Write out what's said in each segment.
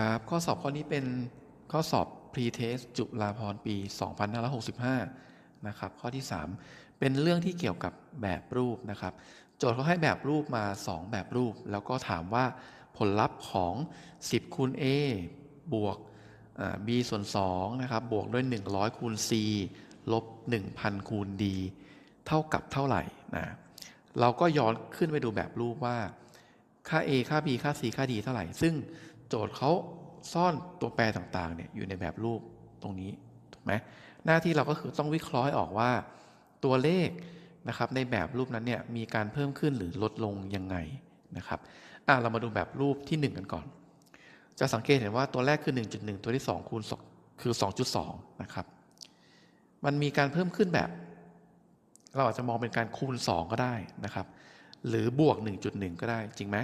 ครับข้อสอบข้อนี้เป็นข้อสอบ pre-test จุฬาภรณ์ปี 2565 นะครับ ข้อที่ 3 เป็นเรื่องที่เกี่ยวกับแบบรูปนะครับ โจทย์เขาให้แบบรูปมา 2 แบบรูป แล้วก็ถามว่าผลลัพธ์ของ 10 คูณ a บวก b ส่วน2นะครับ บวกด้วย 100 คูณ c ลบ 1,000 คูณ d เท่ากับเท่าไหร่นะ เราก็ย้อนขึ้นไปดูแบบรูปว่าค่า a ค่า b ค่า c ค่า d เท่าไหร่ ซึ่ง จทย์เขาซ่อนตัวแปรต่างๆเนี่ยอยู่ในแบบรูปตรงนี้ถูกไหมหน้าที่เราก็คือต้องวิเคราะห์ออกว่า ตัวเลขนะครับในแบบรูปนั้นเนี่ยมีการเพิ่มขึ้นหรือลดลงยังไงนะครับอะเรามาดูแบบรูปที่ 1 กันก่อน จะสังเกตเห็นว่าตัวแรกคือ 1.1 ตัวที่ 2 คูณสองคือ 2.2 นะครับ มันมีการเพิ่มขึ้นแบบ เราอาจจะมองเป็นการคูณ 2 ก็ได้นะครับ หรือบวก 1.1 ก็ได้จริงไหม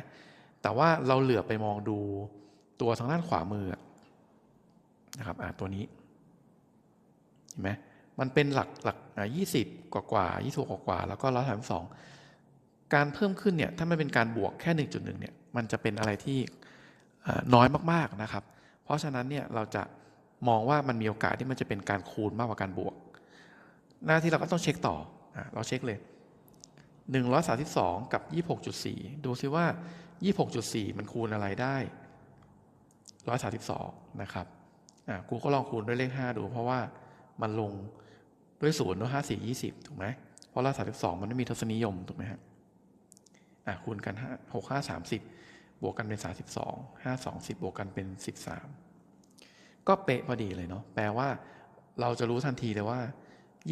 แต่ว่าเราเหลือไปมองดู ตัวทางด้านขวามือนะครับอ่าตัวนี้เห็นไหมมันเป็นหลักหลักยี่สิบกว่ากว่ายี่สิบกว่ากว่าแล้วก็ร้อยสามสองการเพิ่มขึ้นเนี่ยถ้ามันเป็นการบวกแค่หนึ่งจุดหนึ่งเนี่ยมันจะเป็นอะไรที่น้อยมากๆนะครับ เพราะฉะนั้นเนี่ยเราจะมองว่ามันมีโอกาสที่มันจะเป็นการคูณมากกว่าการบวก หน้าที่เราก็ต้องเช็คต่ออเราเช็คเลย 132 กับ 26.4 ดูซิว่า 26.4 มันคูณอะไรได้ 132 นะครับอะกูก็ลองคูณด้วยเลข 5 ดู เพราะว่ามันลงด้วยศูนย์ด้วย5 4 20 ถูกไหมเพราะ132 มันไม่มีทศนิยม ถูกไหมฮะอะคูณกัน 5 6 5 30 บวกกันเป็น 32 5 2 10 บวกกันเป็น 13 ก็เป๊ะพอดีเลยเนาะแปลว่าเราจะรู้ทันทีเลยว่า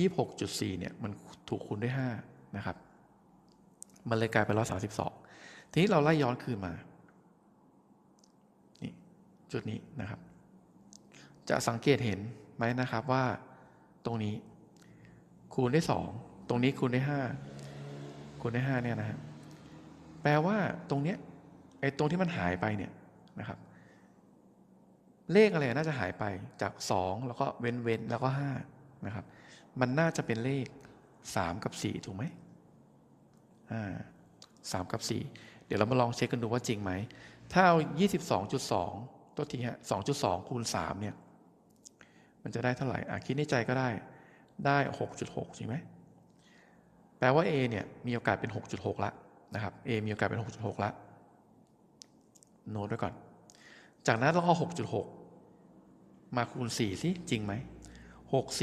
26.4 เนี่ย มันถูกคูณด้วย 5 นะครับ มันเลยกลายเป็น 132 ทีนี้เราไล่ย้อนคืนมา จุดนี้นะครับ จะสังเกตเห็นไหมนะครับว่าตรงนี้ คูณด้วย2ตรงนี้คูณด้วย5คูณด้วย5เนี่ยนะฮะแปลว่าตรงเนี้ยไอ้ตรงที่มันหายไปเนี่ยนะครับ เลขอะไรน่าจะหายไปจาก 2 แล้วก็เว้นเว้นแล้วก็5นะครับ มันน่าจะเป็นเลข 3 กับ 4 ถูกไหมอ่าสามกับ 4 เดี๋ยวเรามาลองเช็คกันดูว่าจริงไหม ถ้าเอา 22.2 ตัวทีฮะ2.2คูณ3เนี่ย มันจะได้เท่าไหร่อะคิดในใจก็ได้ ได้6.6ใช่ไหมแปลว่า A เนี่ย มีโอกาสเป็น6.6ละนะครับ A มีโอกาสเป็น6.6ละ โน้ตไว้ก่อน จากนั้นเราเอา6.6มาคูณ4สิจริงไหม6 4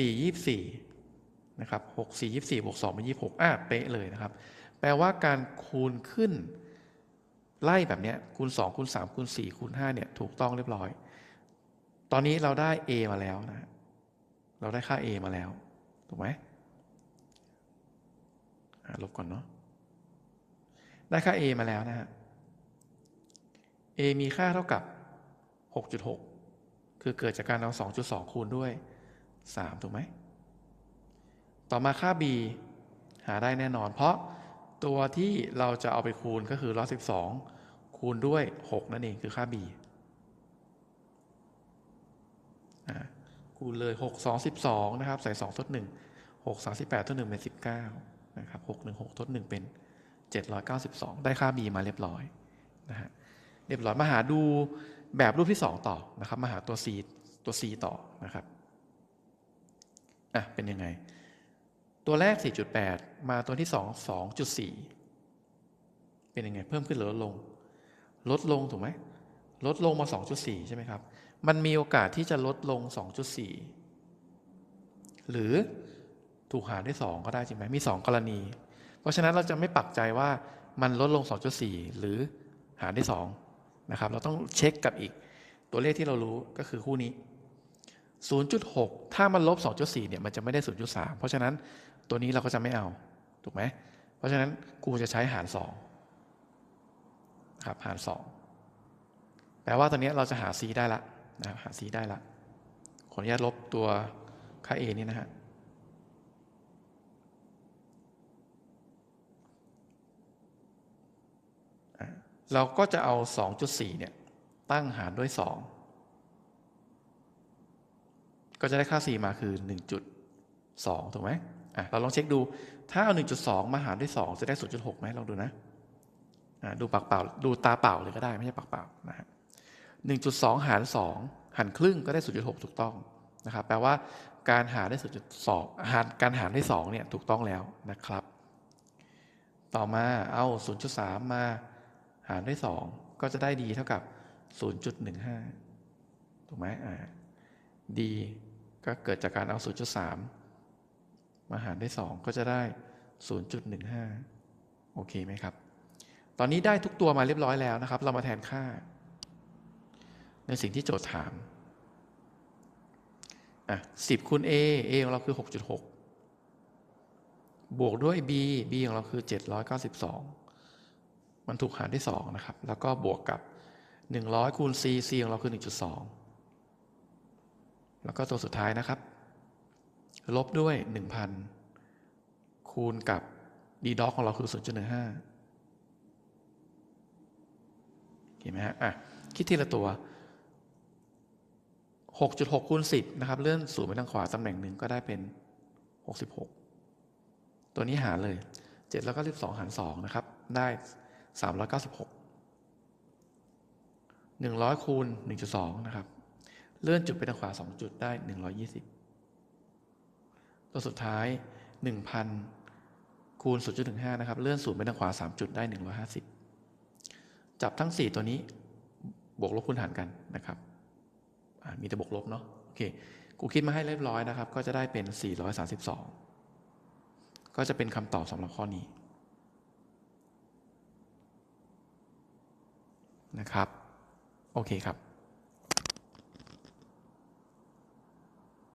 24นะครับ6 4 24บวก2เป็น26อะเป๊ะเลยนะครับ แปลว่าการคูณขึ้น ไล่แบบนี้คูณ2คูณ3คูณ4คูณ5เนี่ยถูกต้องเรียบร้อย ตอนนี้เราได้ a มาแล้วนะ เราได้ค่า a มาแล้ว ถูกไหมลบก่อนเนาะ ได้ค่า a มาแล้วนะฮะ a มีค่าเท่ากับ 6.6 คือเกิดจากการเอา 2.2 คูณด้วย 3 ถูกไหม ต่อมาค่า b หาได้แน่นอน เพราะตัวที่เราจะเอาไปคูณก็คือ112 คูณด้วย 6 นั่นเองคือค่า b อ่าคูณเลย 6 2 12 นะครับ ใส่ 2 ทด 1 6 38ทด 1 เป็น 19 นะครับ 6 1 6ทด 1 เป็น 792 ได้ค่า b มาเรียบร้อยนะฮะเรียบร้อยมาหาดูแบบรูปที่ 2 ต่อนะครับมาหาตัว c ตัว c ต่อนะครับอะเป็นยังไง ตัวแรก 4.8 มาตัวที่ 2 2.4 เป็นยังไง เพิ่มขึ้นหรือลดลง ลดลงถูกไหมลดลงมา 2.4 ใช่ไหมครับ มันมีโอกาสที่จะลดลง 2.4 หรือถูกหารด้วย 2 ก็ได้จริงไหมมี 2 กรณี เพราะฉะนั้นเราจะไม่ปักใจว่ามันลดลง 2.4 หรือหารด้วย2นะครับ เราต้องเช็คกับอีก ตัวเลขที่เรารู้ก็คือคู่นี้ 0.6 ถ้ามันลบ 2.4 เนี่ยมันจะไม่ได้ 0.3 เพราะฉะนั้นตัวนี้เราก็จะไม่เอา ถูกไหม เพราะฉะนั้นกูจะใช้หาร 2 ครับหาร2แปลว่าตอนนี้เราจะหา c ได้ละนะครับหา c ได้ละขออนุญาตลบตัวค่า a นี่นะฮะเราก็จะเอา 2.4 เนี่ย ตั้งหารด้วย 2 ก็จะได้ค่า c มาคือ 1.2 ถูกไหมอะเราลองเช็คดู ถ้าเอา 1.2 มาหารด้วย 2 จะได้ 0.6ไหมลองดูนะ ดูปากเปล่าดูตาเปล่าเลยก็ได้ไม่ใช่ปากเปล่านะฮะ1.2หาร2หารครึ่งก็ได้0.6ถูกต้องนะครับแปลว่าการหารได้0.2หารการหารได้2เนี่ยถูกต้องแล้วนะครับ ต่อมาเอา0.3มมาหารด้วย2ก็จะได้ d เท่ากับ0.15ถูกไหมอ่า d ก็เกิดจากการเอา0.3มมาหารด้วย2ก็จะได้0.15โอเคไหมครับ ตอนนี้ได้ทุกตัวมาเรียบร้อยแล้วนะครับ เรามาแทนค่า ในสิ่งที่โจทย์ถามอะ10คูณ a a ของเราคือ 6.6 บวกด้วย b b ของเราคือ 792 มันถูกหารด้วย 2 นะครับ แล้วก็บวกกับ 100 คูณ c c ของเราคือ 1.2 แล้วก็ตัวสุดท้ายนะครับ ลบด้วย 1,000 คูณกับ d dog ของเราคือ 0.15 เห็นไหมฮะอะคิดทีละตัว6.6คูณ10นะครับเลื่อนศูนย์ไปทางขวาตำแหน่งหนึ่งก็ได้เป็น 66 ตัวนี้หารเลย 7 แล้วก็12หาร2นะครับ ได้ 396 100คูณ1.2นะครับ เลื่อนจุดไปทางขวา 2 จุดได้ 120 ตัวสุดท้าย 1,000 คูณ0.15นะครับ เลื่อนศูนย์ไปทางขวา 3 จุดได้ 150 จับทั้ง 4 ตัวนี้ บวกลบคูณหารกันนะครับมีแต่บวกลบเนาะโอเคกูคิดมาให้เรียบร้อยนะครับ ก็จะได้เป็น 432 ก็จะเป็นคำตอบสำหรับข้อนี้นะครับ โอเคครับ